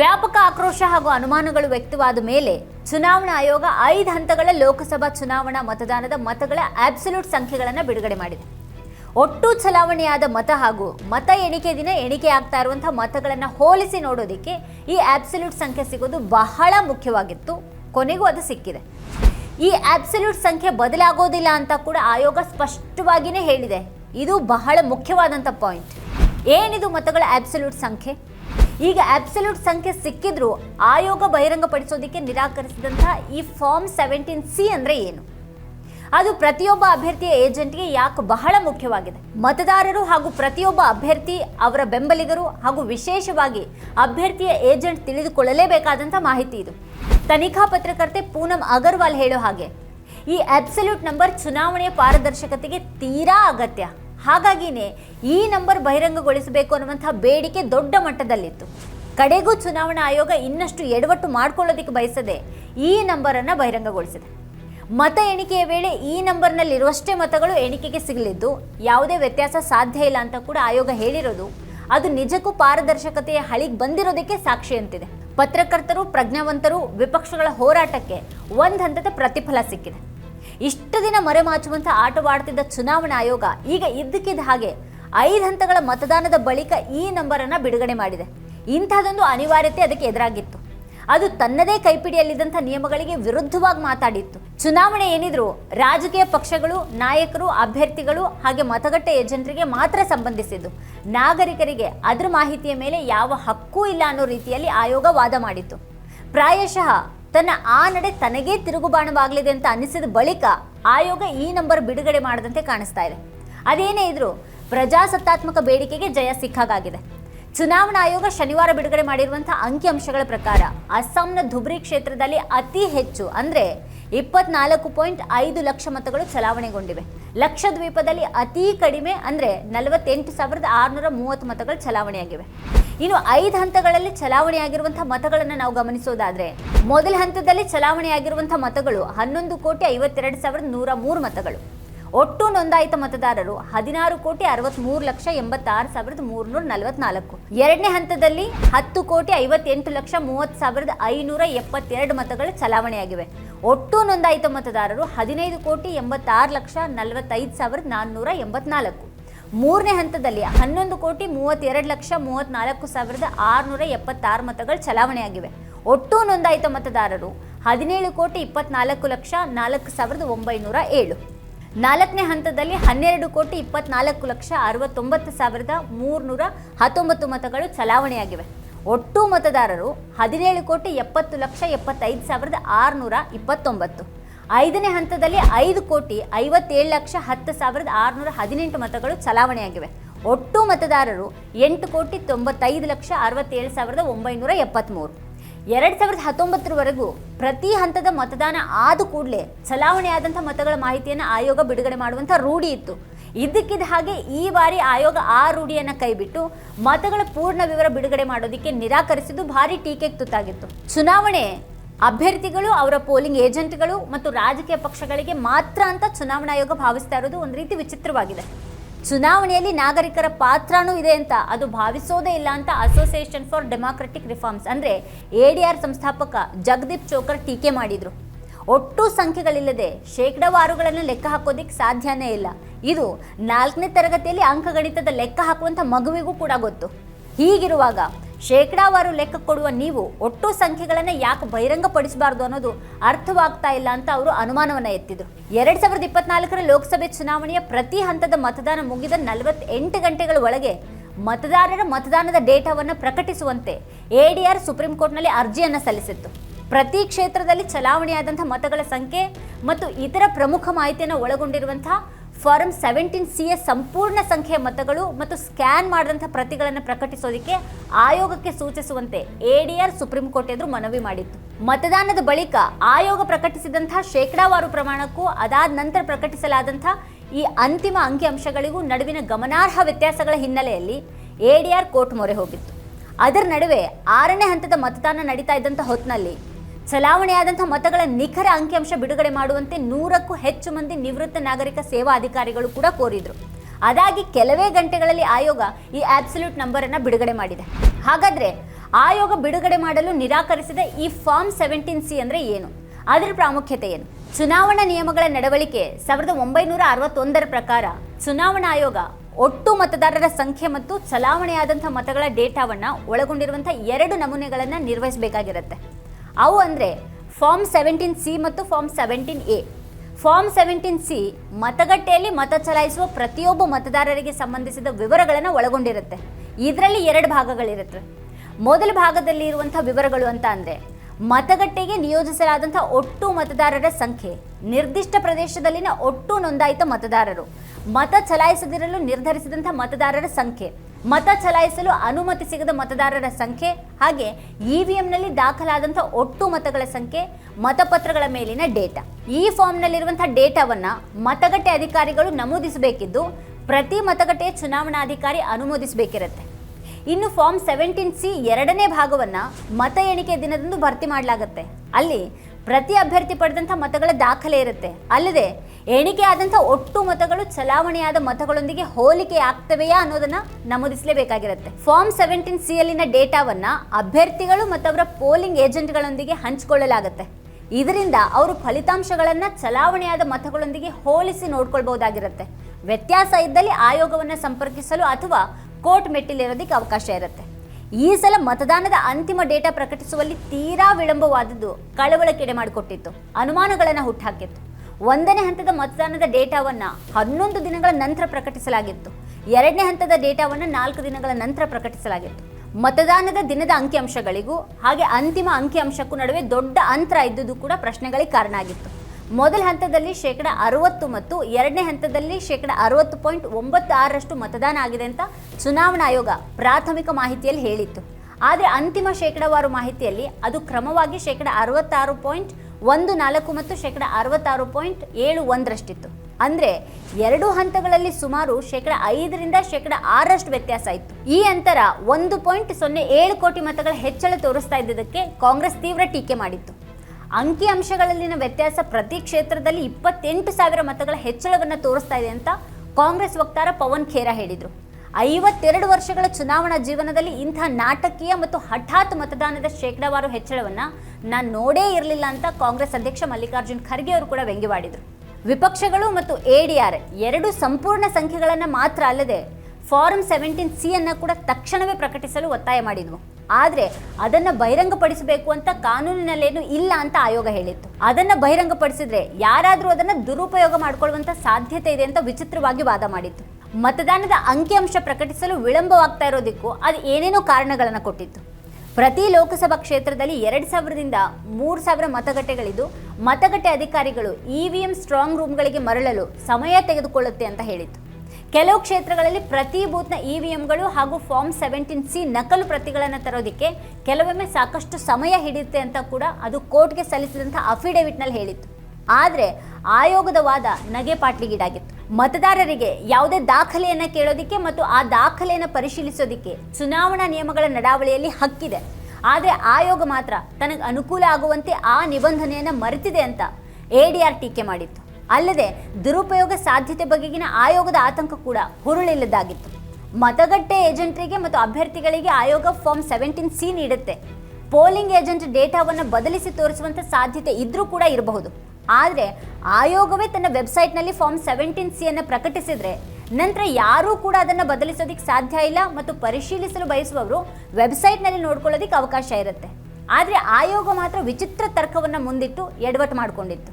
ವ್ಯಾಪಕ ಆಕ್ರೋಶ ಹಾಗೂ ಅನುಮಾನಗಳು ವ್ಯಕ್ತವಾದ ಮೇಲೆ ಚುನಾವಣಾ ಆಯೋಗ ಐದು ಹಂತಗಳ ಲೋಕಸಭಾ ಚುನಾವಣಾ ಮತದಾನದ ಮತಗಳ ಆಬ್ಸಲ್ಯೂಟ್ ಸಂಖ್ಯೆಗಳನ್ನು ಬಿಡುಗಡೆ ಮಾಡಿದೆ. ಒಟ್ಟು ಚಲಾವಣೆಯಾದ ಮತ ಹಾಗೂ ಮತ ಎಣಿಕೆ ದಿನ ಎಣಿಕೆ ಆಗ್ತಾ ಇರುವಂತಹ ಮತಗಳನ್ನು ಹೋಲಿಸಿ ನೋಡೋದಕ್ಕೆ ಈ ಆಬ್ಸಲ್ಯೂಟ್ ಸಂಖ್ಯೆ ಸಿಗೋದು ಬಹಳ ಮುಖ್ಯವಾಗಿತ್ತು. ಕೊನೆಗೂ ಅದು ಸಿಕ್ಕಿದೆ. ಈ ಆಬ್ಸಲ್ಯೂಟ್ ಸಂಖ್ಯೆ ಬದಲಾಗೋದಿಲ್ಲ ಅಂತ ಕೂಡ ಆಯೋಗ ಸ್ಪಷ್ಟವಾಗಿಯೇ ಹೇಳಿದೆ. ಇದು ಬಹಳ ಮುಖ್ಯವಾದಂಥ ಪಾಯಿಂಟ್ ಏನಿದು ಮತಗಳ ಆಬ್ಸಲ್ಯೂಟ್ ಸಂಖ್ಯೆ? ಈಗ ಅಬ್ಸಲ್ಯೂಟ್ ಸಂಖ್ಯೆ ಸಿಕ್ಕಿದ್ರು ಆಯೋಗ ಬಹಿರಂಗಪಡಿಸೋದಕ್ಕೆ ನಿರಾಕರಿಸಿದಂತಹ ಈ ಫಾರ್ಮ್ ಸೆವೆಂಟೀನ್ ಸಿ ಅಂದ್ರೆ ಏನು? ಅದು ಪ್ರತಿಯೊಬ್ಬ ಅಭ್ಯರ್ಥಿಯ ಏಜೆಂಟ್ಗೆ ಯಾಕೆ ಬಹಳ ಮುಖ್ಯವಾಗಿದೆ? ಮತದಾರರು ಹಾಗೂ ಪ್ರತಿಯೊಬ್ಬ ಅಭ್ಯರ್ಥಿ ಅವರ ಬೆಂಬಲಿಗರು ಹಾಗೂ ವಿಶೇಷವಾಗಿ ಅಭ್ಯರ್ಥಿಯ ಏಜೆಂಟ್ ತಿಳಿದುಕೊಳ್ಳಲೇಬೇಕಾದಂಥ ಮಾಹಿತಿ ಇದು. ತನಿಖಾ ಪತ್ರಕರ್ತೆ ಪೂನಂ ಅಗರ್ವಾಲ್ ಹೇಳೋ ಹಾಗೆ, ಈ ಅಬ್ಸಲ್ಯೂಟ್ ನಂಬರ್ ಚುನಾವಣೆಯ ಪಾರದರ್ಶಕತೆಗೆ ತೀರಾ ಅಗತ್ಯ. ಹಾಗಾಗಿನೇ ಈ ನಂಬರ್ ಬಹಿರಂಗಗೊಳಿಸಬೇಕು ಅನ್ನುವಂತಹ ಬೇಡಿಕೆ ದೊಡ್ಡ ಮಟ್ಟದಲ್ಲಿತ್ತು. ಕಡೆಗೂ ಚುನಾವಣಾ ಆಯೋಗ ಇನ್ನಷ್ಟು ಎಡವಟ್ಟು ಮಾಡ್ಕೊಳ್ಳೋದಕ್ಕೆ ಬಯಸದೆ ಈ ನಂಬರನ್ನು ಬಹಿರಂಗಗೊಳಿಸಿದೆ. ಮತ ಎಣಿಕೆಯ ವೇಳೆ ಈ ನಂಬರ್ನಲ್ಲಿರುವಷ್ಟೇ ಮತಗಳು ಎಣಿಕೆಗೆ ಸಿಗಲಿದ್ದು ಯಾವುದೇ ವ್ಯತ್ಯಾಸ ಸಾಧ್ಯ ಇಲ್ಲ ಅಂತ ಕೂಡ ಆಯೋಗ ಹೇಳಿರೋದು. ಅದು ನಿಜಕ್ಕೂ ಪಾರದರ್ಶಕತೆಯ ಹಳಿಗೆ ಬಂದಿರೋದಕ್ಕೆ ಸಾಕ್ಷಿ ಅಂತಿದೆ. ಪತ್ರಕರ್ತರು, ಪ್ರಜ್ಞಾವಂತರು, ವಿಪಕ್ಷಗಳ ಹೋರಾಟಕ್ಕೆ ಒಂದು ಹಂತದ ಪ್ರತಿಫಲ ಸಿಕ್ಕಿದೆ. ಇಷ್ಟು ದಿನ ಮರೆಮಾಚುವಂಥ ಆಟವಾಡ್ತಿದ್ದ ಚುನಾವಣಾ ಆಯೋಗ ಈಗ ಇದ್ದಕ್ಕಿದ್ದ ಹಾಗೆ ಐದು ಹಂತಗಳ ಮತದಾನದ ಬಳಿಕ ಈ ನಂಬರನ್ನು ಬಿಡುಗಡೆ ಮಾಡಿದೆ. ಇಂಥದ್ದೊಂದು ಅನಿವಾರ್ಯತೆ ಅದಕ್ಕೆ ಎದುರಾಗಿತ್ತು. ಅದು ತನ್ನದೇ ಕೈಪಿಡಿಯಲ್ಲಿದ್ದಂಥ ನಿಯಮಗಳಿಗೆ ವಿರುದ್ಧವಾಗಿ ಮಾತಾಡಿತ್ತು. ಚುನಾವಣೆ ಏನಿದ್ರು ರಾಜಕೀಯ ಪಕ್ಷಗಳು, ನಾಯಕರು, ಅಭ್ಯರ್ಥಿಗಳು ಹಾಗೆ ಮತಗಟ್ಟೆ ಏಜೆಂಟರಿಗೆ ಮಾತ್ರ ಸಂಬಂಧಿಸಿದ್ದು. ನಾಗರಿಕರಿಗೆ ಅದರ ಮಾಹಿತಿಯ ಮೇಲೆ ಯಾವ ಹಕ್ಕೂ ಇಲ್ಲ ಅನ್ನೋ ರೀತಿಯಲ್ಲಿ ಆಯೋಗ ವಾದ ಮಾಡಿತ್ತು. ಪ್ರಾಯಶಃ ತನ್ನ ಆ ನಡೆ ತನಗೇ ತಿರುಗುಬಾಣವಾಗಲಿದೆ ಅಂತ ಅನಿಸಿದ ಬಳಿಕ ಆಯೋಗ ಈ ನಂಬರ್ ಬಿಡುಗಡೆ ಮಾಡದಂತೆ ಕಾಣಿಸ್ತಾ ಇದೆ. ಅದೇನೇ ಇದ್ರು ಪ್ರಜಾಸತ್ತಾತ್ಮಕ ಬೇಡಿಕೆಗೆ ಜಯ ಸಿಕ್ಕಾಗಿದೆ ಚುನಾವಣಾ ಆಯೋಗ ಶನಿವಾರ ಬಿಡುಗಡೆ ಮಾಡಿರುವಂತಹ ಅಂಕಿಅಂಶಗಳ ಪ್ರಕಾರ ಅಸ್ಸಾಂನ ಧುಬ್ರಿ ಕ್ಷೇತ್ರದಲ್ಲಿ ಅತಿ ಹೆಚ್ಚು, ಅಂದ್ರೆ ಇಪ್ಪತ್ನಾಲ್ಕು ಪಾಯಿಂಟ್ ಐದು ಲಕ್ಷ ಮತಗಳು ಚಲಾವಣೆಗೊಂಡಿವೆ. ಲಕ್ಷದ್ವೀಪದಲ್ಲಿ ಅತಿ ಕಡಿಮೆ ಅಂದರೆ ನಲವತ್ತೆಂಟು ಸಾವಿರದ ಆರುನೂರ ಮೂವತ್ತು ಮತಗಳು ಚಲಾವಣೆಯಾಗಿವೆ. ಇನ್ನು ಐದು ಹಂತಗಳಲ್ಲಿ ಚಲಾವಣೆಯಾಗಿರುವಂಥ ಮತಗಳನ್ನು ನಾವು ಗಮನಿಸೋದಾದರೆ, ಮೊದಲ ಹಂತದಲ್ಲಿ ಚಲಾವಣೆಯಾಗಿರುವಂಥ ಮತಗಳು ಹನ್ನೊಂದು ಕೋಟಿ ಐವತ್ತೆರಡು ಸಾವಿರದ ನೂರ ಮೂರು ಮತಗಳು. ಒಟ್ಟು ನೋಂದಾಯಿತ ಮತದಾರರು ಹದಿನಾರು ಕೋಟಿ ಅರವತ್ಮೂರು ಲಕ್ಷ ಎಂಬತ್ತಾರು ಸಾವಿರದ ಮೂರ್ನೂರ ನಲವತ್ನಾಲ್ಕು. ಎರಡನೇ ಹಂತದಲ್ಲಿ ಹತ್ತು ಕೋಟಿ ಐವತ್ತೆಂಟು ಲಕ್ಷ ಮೂವತ್ತು ಸಾವಿರದ ಐನೂರ ಎಪ್ಪತ್ತೆರಡು ಮತಗಳು ಚಲಾವಣೆಯಾಗಿವೆ. ಒಟ್ಟು ನೋಂದಾಯಿತ ಮತದಾರರು ಹದಿನೈದು ಕೋಟಿ ಎಂಬತ್ತಾರು ಲಕ್ಷ ನಲವತ್ತೈದು ಸಾವಿರದ ನಾನ್ನೂರ ಎಂಬತ್ನಾಲ್ಕು. ಮೂರನೇ ಹಂತದಲ್ಲಿ ಹನ್ನೊಂದು ಕೋಟಿ ಮೂವತ್ತೆರಡು ಲಕ್ಷ ಮೂವತ್ತ್ನಾಲ್ಕು ಸಾವಿರದ ಆರುನೂರ ಎಪ್ಪತ್ತಾರು ಮತಗಳು ಚಲಾವಣೆಯಾಗಿವೆ. ಒಟ್ಟು ನೋಂದಾಯಿತ ಮತದಾರರು ಹದಿನೇಳು ಕೋಟಿ ಇಪ್ಪತ್ನಾಲ್ಕು ಲಕ್ಷ ನಾಲ್ಕು ಸಾವಿರದ ಒಂಬೈನೂರ ಏಳು. ನಾಲ್ಕನೇ ಹಂತದಲ್ಲಿ ಹನ್ನೆರಡು ಕೋಟಿ ಇಪ್ಪತ್ನಾಲ್ಕು ಲಕ್ಷ ಅರವತ್ತೊಂಬತ್ತು ಸಾವಿರದ ಮೂರುನೂರ ಹತ್ತೊಂಬತ್ತು ಮತಗಳು ಚಲಾವಣೆಯಾಗಿವೆ. ಒಟ್ಟು ಮತದಾರರು ಹದಿನೇಳು ಕೋಟಿ ಎಪ್ಪತ್ತು ಲಕ್ಷ ಎಪ್ಪತ್ತೈದು ಸಾವಿರದ ಆರುನೂರ ಇಪ್ಪತ್ತೊಂಬತ್ತು. ಐದನೇ ಹಂತದಲ್ಲಿ ಐದು ಕೋಟಿ ಐವತ್ತೇಳು ಲಕ್ಷ ಹತ್ತು ಸಾವಿರದ ಆರುನೂರ ಹದಿನೆಂಟು ಮತಗಳು ಚಲಾವಣೆಯಾಗಿವೆ. ಒಟ್ಟು ಮತದಾರರು ಎಂಟು ಕೋಟಿ ತೊಂಬತ್ತೈದು ಲಕ್ಷ ಅರವತ್ತೇಳು ಸಾವಿರದ ಒಂಬೈನೂರ ಎಪ್ಪತ್ತ್ಮೂರು. ಎರಡು ಸಾವಿರದ ಹತ್ತೊಂಬತ್ತರವರೆಗೂ ಪ್ರತಿ ಹಂತದ ಮತದಾನ ಆದ ಕೂಡಲೇ ಚಲಾವಣೆ ಆದಂಥ ಮತಗಳ ಮಾಹಿತಿಯನ್ನು ಆಯೋಗ ಬಿಡುಗಡೆ ಮಾಡುವಂಥ ರೂಢಿ ಇತ್ತು. ಇದಕ್ಕಿದ್ದ ಹಾಗೆ ಈ ಬಾರಿ ಆಯೋಗ ಆ ರೂಢಿಯನ್ನು ಕೈಬಿಟ್ಟು ಮತಗಳ ಪೂರ್ಣ ವಿವರ ಬಿಡುಗಡೆ ಮಾಡೋದಕ್ಕೆ ನಿರಾಕರಿಸಿದ್ದು, ಭಾರಿ ಟೀಕೆಗೆ ತುತ್ತಾಗಿತ್ತು. ಚುನಾವಣೆ ಅಭ್ಯರ್ಥಿಗಳು, ಅವರ ಪೋಲಿಂಗ್ ಏಜೆಂಟ್ಗಳು ಮತ್ತು ರಾಜಕೀಯ ಪಕ್ಷಗಳಿಗೆ ಮಾತ್ರ ಅಂತ ಚುನಾವಣಾ ಆಯೋಗ ಭಾವಿಸ್ತಾ ಇರೋದು ಒಂದು ರೀತಿ ವಿಚಿತ್ರವಾಗಿದೆ. ಚುನಾವಣೆಯಲ್ಲಿ ನಾಗರಿಕರ ಪಾತ್ರನೂ ಇದೆ ಅಂತ ಅದು ಭಾವಿಸೋದೇ ಇಲ್ಲ ಅಂತ ಅಸೋಸಿಯೇಷನ್ ಫಾರ್ ಡೆಮಾಕ್ರೆಟಿಕ್ ರಿಫಾರ್ಮ್ಸ್ ಅಂದರೆ ಎ ಡಿ ಆರ್ ಸಂಸ್ಥಾಪಕ ಜಗದೀಪ್ ಚೋಕರ್ ಟೀಕೆ ಮಾಡಿದರು. ಒಟ್ಟು ಸಂಖ್ಯೆಗಳಿಲ್ಲದೆ ಶೇಕಡಾವಾರುಗಳನ್ನು ಲೆಕ್ಕ ಹಾಕೋದಿಕ್ಕೆ ಸಾಧ್ಯನೇ ಇಲ್ಲ. ಇದು ನಾಲ್ಕನೇ ತರಗತಿಯಲ್ಲಿ ಅಂಕಗಣಿತದ ಲೆಕ್ಕ ಹಾಕುವಂಥ ಮಗುವಿಗೂ ಕೂಡ ಗೊತ್ತು. ಹೀಗಿರುವಾಗ ಶೇಕಡಾವಾರು ಲೆಕ್ಕ ಕೊಡುವ ನೀವು ಒಟ್ಟು ಸಂಖ್ಯೆಗಳನ್ನು ಯಾಕೆ ಬಹಿರಂಗಪಡಿಸಬಾರ್ದು ಅನ್ನೋದು ಅರ್ಥವಾಗ್ತಾ ಇಲ್ಲ ಅಂತ ಅವರು ಅನುಮಾನವನ್ನ ಎತ್ತಿದ್ರು. ಎರಡ್ ಸಾವಿರದ ಇಪ್ಪತ್ನಾಲ್ಕರ ಲೋಕಸಭೆ ಚುನಾವಣೆಯ ಪ್ರತಿ ಹಂತದ ಮತದಾನ ಮುಗಿದ ನಲವತ್ತೆಂಟು ಗಂಟೆಗಳ ಒಳಗೆ ಮತದಾರರ ಮತದಾನದ ಡೇಟಾವನ್ನು ಪ್ರಕಟಿಸುವಂತೆ ಎಡಿಆರ್ ಸುಪ್ರೀಂ ಕೋರ್ಟ್ನಲ್ಲಿ ಅರ್ಜಿಯನ್ನು ಸಲ್ಲಿಸಿತ್ತು. ಪ್ರತಿ ಕ್ಷೇತ್ರದಲ್ಲಿ ಚಲಾವಣೆಯಾದಂಥ ಮತಗಳ ಸಂಖ್ಯೆ ಮತ್ತು ಇತರ ಪ್ರಮುಖ ಮಾಹಿತಿಯನ್ನು ಒಳಗೊಂಡಿರುವಂತಹ ಫಾರಂ ಸೆವೆಂಟೀನ್ ಸಿ ಎ ಸಂಪೂರ್ಣ ಸಂಖ್ಯೆಯ ಮತಗಳು ಮತ್ತು ಸ್ಕ್ಯಾನ್ ಮಾಡಿದಂಥ ಪ್ರತಿಗಳನ್ನು ಪ್ರಕಟಿಸೋದಕ್ಕೆ ಆಯೋಗಕ್ಕೆ ಸೂಚಿಸುವಂತೆ ಎಡಿಆರ್ ಸುಪ್ರೀಂ ಕೋರ್ಟ್ ಎದುರು ಮನವಿ ಮಾಡಿತ್ತು. ಮತದಾನದ ಬಳಿಕ ಆಯೋಗ ಪ್ರಕಟಿಸಿದಂಥ ಶೇಕಡಾವಾರು ಪ್ರಮಾಣಕ್ಕೂ ಅದಾದ ನಂತರ ಪ್ರಕಟಿಸಲಾದಂಥ ಈ ಅಂತಿಮ ಅಂಕಿಅಂಶಗಳಿಗೂ ನಡುವಿನ ಗಮನಾರ್ಹ ವ್ಯತ್ಯಾಸಗಳ ಹಿನ್ನೆಲೆಯಲ್ಲಿ ಎಡಿಆರ್ ಕೋರ್ಟ್ ಮೊರೆ ಹೋಗಿತ್ತು. ಅದರ ನಡುವೆ ಆರನೇ ಹಂತದ ಮತದಾನ ನಡೀತಾ ಇದ್ದಂಥ ಹೊತ್ತಿನಲ್ಲಿ ಚಲಾವಣೆಯಾದಂಥ ಮತಗಳ ನಿಖರ ಅಂಕಿಅಂಶ ಬಿಡುಗಡೆ ಮಾಡುವಂತೆ ನೂರಕ್ಕೂ ಹೆಚ್ಚು ಮಂದಿ ನಿವೃತ್ತ ನಾಗರಿಕ ಸೇವಾ ಅಧಿಕಾರಿಗಳು ಕೂಡ ಕೋರಿದ್ರು. ಅದಾಗಿ ಕೆಲವೇ ಗಂಟೆಗಳಲ್ಲಿ ಆಯೋಗ ಈ ಆಬ್ಸಲ್ಯೂಟ್ ನಂಬರನ್ನು ಬಿಡುಗಡೆ ಮಾಡಿದೆ. ಹಾಗಾದ್ರೆ ಆಯೋಗ ಬಿಡುಗಡೆ ಮಾಡಲು ನಿರಾಕರಿಸಿದ ಈ ಫಾರ್ಮ್ ಸೆವೆಂಟೀನ್ ಸಿ ಅಂದ್ರೆ ಏನು? ಅದರ ಪ್ರಾಮುಖ್ಯತೆ ಏನು? ಚುನಾವಣಾ ನಿಯಮಗಳ ನಡವಳಿಕೆ ಸಾವಿರದ ಒಂಬೈನೂರ ಅರವತ್ತೊಂದರ ಪ್ರಕಾರ ಚುನಾವಣಾ ಆಯೋಗ ಒಟ್ಟು ಮತದಾರರ ಸಂಖ್ಯೆ ಮತ್ತು ಚಲಾವಣೆಯಾದಂಥ ಮತಗಳ ಡೇಟಾವನ್ನ ಒಳಗೊಂಡಿರುವಂಥ ಎರಡು ನಮೂನೆಗಳನ್ನು ನಿರ್ವಹಿಸಬೇಕಾಗಿರುತ್ತೆ. ಅವು ಅಂದರೆ ಫಾರ್ಮ್ ಸೆವೆಂಟೀನ್ ಸಿ ಮತ್ತು form seventeen A form seventeen C ಮತಗಟ್ಟೆಯಲ್ಲಿ ಮತ ಚಲಾಯಿಸುವ ಪ್ರತಿಯೊಬ್ಬ ಮತದಾರರಿಗೆ ಸಂಬಂಧಿಸಿದ ವಿವರಗಳನ್ನು ಒಳಗೊಂಡಿರುತ್ತೆ. ಇದರಲ್ಲಿ ಎರಡು ಭಾಗಗಳಿರುತ್ತೆ. ಮೊದಲ ಭಾಗದಲ್ಲಿ ಇರುವಂಥ ವಿವರಗಳು ಅಂತ ಅಂದರೆ ಮತಗಟ್ಟೆಗೆ ನಿಯೋಜಿಸಲಾದಂಥ ಒಟ್ಟು ಮತದಾರರ ಸಂಖ್ಯೆ. ನಿರ್ದಿಷ್ಟ ಪ್ರದೇಶದಲ್ಲಿನ ಒಟ್ಟು ನೋಂದಾಯಿತ ಮತದಾರರು. ಮತ ಚಲಾಯಿಸದಿರಲು ನಿರ್ಧರಿಸಿದಂಥ ಮತದಾರರ ಸಂಖ್ಯೆ. ಮತ ಚಲಾಯಿಸಲು ಅನುಮತಿ ಸಿಗದ ಮತದಾರರ ಸಂಖ್ಯೆ ಹಾಗೆ ಇವಿಎಂನಲ್ಲಿ ದಾಖಲಾದಂಥ ಒಟ್ಟು ಮತಗಳ ಸಂಖ್ಯೆ, ಮತಪತ್ರಗಳ ಮೇಲಿನ ಡೇಟಾ. ಈ ಫಾರ್ಮ್ನಲ್ಲಿರುವಂಥ ಡೇಟಾವನ್ನು ಮತಗಟ್ಟೆ ಅಧಿಕಾರಿಗಳು ನಮೂದಿಸಬೇಕಿದ್ದು ಪ್ರತಿ ಮತಗಟ್ಟೆಯ ಚುನಾವಣಾಧಿಕಾರಿ ಅನುಮೋದಿಸಬೇಕಿರುತ್ತೆ. ಇನ್ನು ಫಾರ್ಮ್ ಸೆವೆಂಟೀನ್ ಸಿ ಎರಡನೇ ಭಾಗವನ್ನು ಮತ ಎಣಿಕೆ ದಿನದಂದು ಭರ್ತಿ ಮಾಡಲಾಗುತ್ತೆ. ಅಲ್ಲಿ ಪ್ರತಿ ಅಭ್ಯರ್ಥಿ ಪಡೆದಂಥ ಮತಗಳ ದಾಖಲೆ ಇರುತ್ತೆ. ಅಲ್ಲದೆ, ಎಣಿಕೆ ಆದಂಥ ಒಟ್ಟು ಮತಗಳು ಚಲಾವಣೆಯಾದ ಮತಗಳೊಂದಿಗೆ ಹೋಲಿಕೆ ಆಗ್ತವೆಯಾ ಅನ್ನೋದನ್ನ ನಮೂದಿಸಲೇಬೇಕಾಗಿರುತ್ತೆ. ಫಾರ್ಮ್ ಸೆವೆಂಟೀನ್ ಸಿ ಯಲ್ಲಿನ ಡೇಟಾವನ್ನ ಅಭ್ಯರ್ಥಿಗಳು ಮತ್ತು ಅವರ ಪೋಲಿಂಗ್ ಏಜೆಂಟ್ಗಳೊಂದಿಗೆ ಹಂಚಿಕೊಳ್ಳಲಾಗುತ್ತೆ. ಇದರಿಂದ ಅವರು ಫಲಿತಾಂಶಗಳನ್ನು ಚಲಾವಣೆಯಾದ ಮತಗಳೊಂದಿಗೆ ಹೋಲಿಸಿ ನೋಡ್ಕೊಳ್ಬಹುದಾಗಿರುತ್ತೆ. ವ್ಯತ್ಯಾಸ ಇದ್ದಲ್ಲಿ ಆಯೋಗವನ್ನು ಸಂಪರ್ಕಿಸಲು ಅಥವಾ ಕೋರ್ಟ್ ಮೆಟ್ಟಿಲಿರೋದಕ್ಕೆ ಅವಕಾಶ ಇರುತ್ತೆ. ಈ ಸಲ ಮತದಾನದ ಅಂತಿಮ ಡೇಟಾ ಪ್ರಕಟಿಸುವಲ್ಲಿ ತೀರಾ ವಿಳಂಬವಾದದ್ದು ಕಳವಳಕ್ಕೆಡೆ ಮಾಡಿಕೊಟ್ಟಿತ್ತು. ಅನುಮಾನಗಳನ್ನು ಹುಟ್ಟುಹಾಕಿತ್ತು ಒಂದನೇ ಹಂತದ ಮತದಾನದ ಡೇಟಾವನ್ನು ಹನ್ನೊಂದು ದಿನಗಳ ನಂತರ ಪ್ರಕಟಿಸಲಾಗಿತ್ತು. ಎರಡನೇ ಹಂತದ ಡೇಟಾವನ್ನು ನಾಲ್ಕು ದಿನಗಳ ನಂತರ ಪ್ರಕಟಿಸಲಾಗಿತ್ತು. ಮತದಾನದ ದಿನದ ಅಂಕಿಅಂಶಗಳಿಗೂ ಹಾಗೆ ಅಂತಿಮ ಅಂಕಿಅಂಶಕ್ಕೂ ನಡುವೆ ದೊಡ್ಡ ಅಂತರ ಇದ್ದುದು ಕೂಡ ಪ್ರಶ್ನೆಗಳಿಗೆ ಕಾರಣ ಆಗಿತ್ತು. ಮೊದಲ ಹಂತದಲ್ಲಿ ಶೇಕಡ ಅರವತ್ತು ಮತ್ತು ಎರಡನೇ ಹಂತದಲ್ಲಿ ಶೇಕಡ ಅರವತ್ತು ಪಾಯಿಂಟ್ ಒಂಬತ್ತು ಆರರಷ್ಟು ಮತದಾನ ಆಗಿದೆ ಅಂತ ಚುನಾವಣಾ ಆಯೋಗ ಪ್ರಾಥಮಿಕ ಮಾಹಿತಿಯಲ್ಲಿ ಹೇಳಿತ್ತು. ಆದರೆ ಅಂತಿಮ ಶೇಕಡವಾರು ಮಾಹಿತಿಯಲ್ಲಿ ಅದು ಕ್ರಮವಾಗಿ ಶೇಕಡ ಅರವತ್ತಾರು ಪಾಯಿಂಟ್ ಒಂದು ನಾಲ್ಕು ಮತ್ತು ಶೇಕಡ ಅರವತ್ತಾರು ಪಾಯಿಂಟ್ ಏಳು ಒಂದರಷ್ಟಿತ್ತು. ಅಂದರೆ ಎರಡು ಹಂತಗಳಲ್ಲಿ ಸುಮಾರು ಶೇಕಡ ಐದರಿಂದ ಶೇಕಡ ಆರರಷ್ಟು ವ್ಯತ್ಯಾಸ ಇತ್ತು. ಈ ಅಂತರ ಒಂದು ಪಾಯಿಂಟ್ ಸೊನ್ನೆ ಏಳು ಕೋಟಿ ಮತಗಳ ಹೆಚ್ಚಳ ತೋರಿಸ್ತಾ ಇದ್ದುದಕ್ಕೆ ಕಾಂಗ್ರೆಸ್ ತೀವ್ರ ಟೀಕೆ ಮಾಡಿತ್ತು. ಅಂಕಿ ಅಂಶಗಳಲ್ಲಿನ ವ್ಯತ್ಯಾಸ ಪ್ರತಿ ಕ್ಷೇತ್ರದಲ್ಲಿ ಇಪ್ಪತ್ತೆಂಟು ಸಾವಿರ ಮತಗಳ ಹೆಚ್ಚಳವನ್ನು ತೋರಿಸ್ತಾ ಇದೆ ಅಂತ ಕಾಂಗ್ರೆಸ್ ವಕ್ತಾರ ಪವನ್ ಖೇರಾ ಹೇಳಿದರು. ಐವತ್ತೆರಡು ವರ್ಷಗಳ ಚುನಾವಣಾ ಜೀವನದಲ್ಲಿ ಇಂಥ ನಾಟಕೀಯ ಮತ್ತು ಹಠಾತ್ ಮತದಾನದ ಶೇಕಡಾವಾರು ಹೆಚ್ಚಳವನ್ನು ನಾನು ನೋಡೇ ಇರಲಿಲ್ಲ ಅಂತ ಕಾಂಗ್ರೆಸ್ ಅಧ್ಯಕ್ಷ ಮಲ್ಲಿಕಾರ್ಜುನ್ ಖರ್ಗೆ ಅವರು ಕೂಡ ವ್ಯಂಗ್ಯವಾಡಿದರು ವಿಪಕ್ಷಗಳು ಮತ್ತು ಎ ಡಿ ಆರ್ ಎರಡು ಸಂಪೂರ್ಣ ಸಂಖ್ಯೆಗಳನ್ನು ಮಾತ್ರ ಅಲ್ಲದೆ ಫಾರ್ಮ್ ಸೆವೆಂಟೀನ್ ಸಿ ಅನ್ನು ಕೂಡ ತಕ್ಷಣವೇ ಪ್ರಕಟಿಸಲು ಒತ್ತಾಯ ಮಾಡಿದ್ವು. ಆದರೆ ಅದನ್ನು ಬಹಿರಂಗಪಡಿಸಬೇಕು ಅಂತ ಕಾನೂನಿನಲ್ಲೇನು ಇಲ್ಲ ಅಂತ ಆಯೋಗ ಹೇಳಿತ್ತು. ಅದನ್ನು ಬಹಿರಂಗಪಡಿಸಿದ್ರೆ ಯಾರಾದರೂ ಅದನ್ನ ದುರುಪಯೋಗ ಮಾಡಿಕೊಳ್ಳುವಂತ ಸಾಧ್ಯತೆ ಇದೆ ಅಂತ ವಿಚಿತ್ರವಾಗಿ ವಾದ ಮಾಡಿತ್ತು. ಮತದಾನದ ಅಂಕಿಅಂಶ ಪ್ರಕಟಿಸಲು ವಿಳಂಬವಾಗ್ತಾ ಇರೋದಕ್ಕೂ ಅದು ಏನೇನೋ ಕಾರಣಗಳನ್ನು ಕೊಟ್ಟಿತ್ತು. ಪ್ರತಿ ಲೋಕಸಭಾ ಕ್ಷೇತ್ರದಲ್ಲಿ ಎರಡು ಸಾವಿರದಿಂದ ಮೂರು ಸಾವಿರ ಮತಗಟ್ಟೆಗಳಿದ್ದು, ಮತಗಟ್ಟೆ ಅಧಿಕಾರಿಗಳು ಇ ವಿ ಎಂ ಸ್ಟ್ರಾಂಗ್ ರೂಮ್ಗಳಿಗೆ ಮರಳಲು ಸಮಯ ತೆಗೆದುಕೊಳ್ಳುತ್ತೆ ಅಂತ ಹೇಳಿತ್ತು. ಕೆಲವು ಕ್ಷೇತ್ರಗಳಲ್ಲಿ ಪ್ರತಿ ಬೂತ್ನ ಇವಿಎಂಗಳು ಹಾಗೂ ಫಾರ್ಮ್ ಸೆವೆಂಟೀನ್ ಸಿ ನಕಲು ಪ್ರತಿಗಳನ್ನು ತರೋದಕ್ಕೆ ಕೆಲವೊಮ್ಮೆ ಸಾಕಷ್ಟು ಸಮಯ ಹಿಡಿಯುತ್ತೆ ಅಂತ ಕೂಡ ಅದು ಕೋರ್ಟ್ಗೆ ಸಲ್ಲಿಸಿದಂಥ ಅಫಿಡೇವಿಟ್ನಲ್ಲಿ ಹೇಳಿತ್ತು. ಆದರೆ ಆಯೋಗದ ವಾದ ನಗೆ ಪಾಟ್ಲಿಗೀಡಾಗಿತ್ತು ಮತದಾರರಿಗೆ ಯಾವುದೇ ದಾಖಲೆಯನ್ನು ಕೇಳೋದಕ್ಕೆ ಮತ್ತು ಆ ದಾಖಲೆಯನ್ನು ಪರಿಶೀಲಿಸೋದಿಕ್ಕೆ ಚುನಾವಣಾ ನಿಯಮಗಳ ನಡಾವಳಿಯಲ್ಲಿ ಹಕ್ಕಿದೆ. ಆದರೆ ಆಯೋಗ ಮಾತ್ರ ತನಗೆ ಅನುಕೂಲ ಆಗುವಂತೆ ಆ ನಿಬಂಧನೆಯನ್ನು ಮರೆತಿದೆ ಅಂತ ಎ ಡಿ ಆರ್ ಟೀಕೆ ಮಾಡಿತ್ತು. ಅಲ್ಲದೆ ದುರುಪಯೋಗ ಸಾಧ್ಯತೆ ಬಗೆಗಿನ ಆಯೋಗದ ಆತಂಕ ಕೂಡ ಹುರುಳಿಲ್ಲದಾಗಿತ್ತು ಮತಗಟ್ಟೆ ಏಜೆಂಟರಿಗೆ ಮತ್ತು ಅಭ್ಯರ್ಥಿಗಳಿಗೆ ಆಯೋಗ ಫಾರ್ಮ್ ಸೆವೆಂಟೀನ್ ಸಿ ನೀಡುತ್ತೆ. ಪೋಲಿಂಗ್ ಏಜೆಂಟ್ ಡೇಟಾವನ್ನು ಬದಲಿಸಿ ತೋರಿಸುವಂಥ ಸಾಧ್ಯತೆ ಇದ್ರೂ ಕೂಡ ಇರಬಹುದು. ಆದರೆ ಆಯೋಗವೇ ತನ್ನ ವೆಬ್ಸೈಟ್ನಲ್ಲಿ ಫಾರ್ಮ್ ಸೆವೆಂಟೀನ್ ಸಿ ಅನ್ನು ಪ್ರಕಟಿಸಿದ್ರೆ ನಂತರ ಯಾರೂ ಕೂಡ ಅದನ್ನು ಬದಲಿಸೋದಕ್ಕೆ ಸಾಧ್ಯ ಇಲ್ಲ ಮತ್ತು ಪರಿಶೀಲಿಸಲು ಬಯಸುವವರು ವೆಬ್ಸೈಟ್ನಲ್ಲಿ ನೋಡ್ಕೊಳ್ಳೋದಕ್ಕೆ ಅವಕಾಶ ಇರುತ್ತೆ. ಆದರೆ ಆಯೋಗ ಮಾತ್ರ ವಿಚಿತ್ರ ತರ್ಕವನ್ನು ಮುಂದಿಟ್ಟು ಎಡವಟ್ಟು ಮಾಡಿಕೊಂಡಿತ್ತು.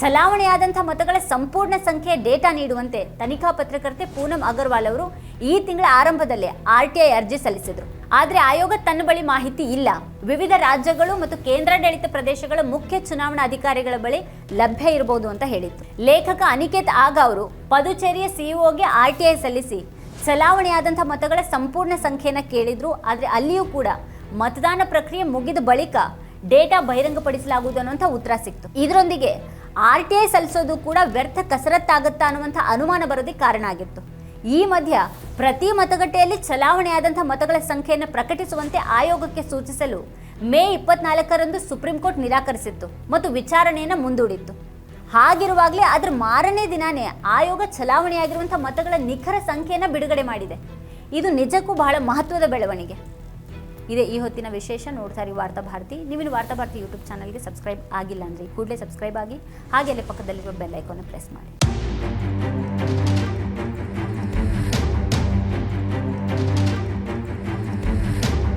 ಚಲಾವಣೆಯಾದಂಥ ಮತಗಳ ಸಂಪೂರ್ಣ ಸಂಖ್ಯೆ ಡೇಟಾ ನೀಡುವಂತೆ ತನಿಖಾ ಪತ್ರಕರ್ತೆ ಪೂನಂ ಅಗರ್ವಾಲ್ ಅವರು ಈ ತಿಂಗಳ ಆರಂಭದಲ್ಲೇ ಆರ್ ಟಿ ಐ ಅರ್ಜಿ ಸಲ್ಲಿಸಿದರು. ಆದರೆ ಆಯೋಗ ತನ್ನ ಬಳಿ ಮಾಹಿತಿ ಇಲ್ಲ. ವಿವಿಧ ರಾಜ್ಯಗಳು ಮತ್ತು ಕೇಂದ್ರಾಡಳಿತ ಪ್ರದೇಶಗಳ ಮುಖ್ಯ ಚುನಾವಣಾ ಅಧಿಕಾರಿಗಳ ಬಳಿ ಲಭ್ಯ ಇರಬಹುದು ಅಂತ ಹೇಳಿತ್ತು ಲೇಖಕ ಅನಿಕೇತ್ ಆಗ ಅವರು ಪದುಚೇರಿಯ ಸಿಇಒಗೆ ಆರ್ ಟಿ ಐ ಸಲ್ಲಿಸಿ ಚಲಾವಣೆಯಾದಂಥ ಮತಗಳ ಸಂಪೂರ್ಣ ಸಂಖ್ಯೆಯನ್ನು ಕೇಳಿದ್ರು. ಆದರೆ ಅಲ್ಲಿಯೂ ಕೂಡ ಮತದಾನ ಪ್ರಕ್ರಿಯೆ ಮುಗಿದ ಬಳಿಕ ಡೇಟಾ ಬಹಿರಂಗಪಡಿಸಲಾಗುವುದು ಅನ್ನುವಂಥ ಉತ್ತರ ಸಿಕ್ತು. ಇದರೊಂದಿಗೆ ಆರ್ ಟಿ ಐ ಸಲ್ಲಿಸೋದು ಕೂಡ ವ್ಯರ್ಥ ಕಸರತ್ತಾಗುತ್ತಾ ಅನ್ನುವಂಥ ಅನುಮಾನ ಬರೋದಕ್ಕೆ ಕಾರಣ ಆಗಿತ್ತು. ಈ ಮಧ್ಯ ಪ್ರತಿ ಮತಗಟ್ಟೆಯಲ್ಲಿ ಚಲಾವಣೆಯಾದಂಥ ಮತಗಳ ಸಂಖ್ಯೆಯನ್ನು ಪ್ರಕಟಿಸುವಂತೆ ಆಯೋಗಕ್ಕೆ ಸೂಚಿಸಲು ಮೇ ಇಪ್ಪತ್ನಾಲ್ಕರಂದು ಸುಪ್ರೀಂ ಕೋರ್ಟ್ ನಿರಾಕರಿಸಿತ್ತು ಮತ್ತು ವಿಚಾರಣೆಯನ್ನು ಮುಂದೂಡಿತ್ತು. ಹಾಗಿರುವಾಗಲೇ ಅದರ ಮಾರನೇ ದಿನಾನೇ ಆಯೋಗ ಚಲಾವಣೆಯಾಗಿರುವಂಥ ಮತಗಳ ನಿಖರ ಸಂಖ್ಯೆಯನ್ನು ಬಿಡುಗಡೆ ಮಾಡಿದೆ. ಇದು ನಿಜಕ್ಕೂ ಬಹಳ ಮಹತ್ವದ ಬೆಳವಣಿಗೆ. ಇದೇ ಈ ಹೊತ್ತಿನ ವಿಶೇಷ ನೋಡ್ತಾ ಇರಿ ವಾರ್ತಾ ಭಾರತಿ. ನೀವಿನ ವಾರ್ತಾ ಭಾರತಿ ಯೂಟ್ಯೂಬ್ ಚಾನಲ್ಗೆ ಸಬ್ಸ್ಕ್ರೈಬ್ ಆಗಿಲ್ಲ ಅಂದ್ರೆ ಕೂಡಲೇ ಸಬ್ಸ್ಕ್ರೈಬ್ ಆಗಿ ಹಾಗೆ ಅಲ್ಲಿ ಪಕ್ಕದಲ್ಲಿರುವ ಬೆಲ್ ಐಕಾನ್ ಪ್ರೆಸ್ ಮಾಡಿ.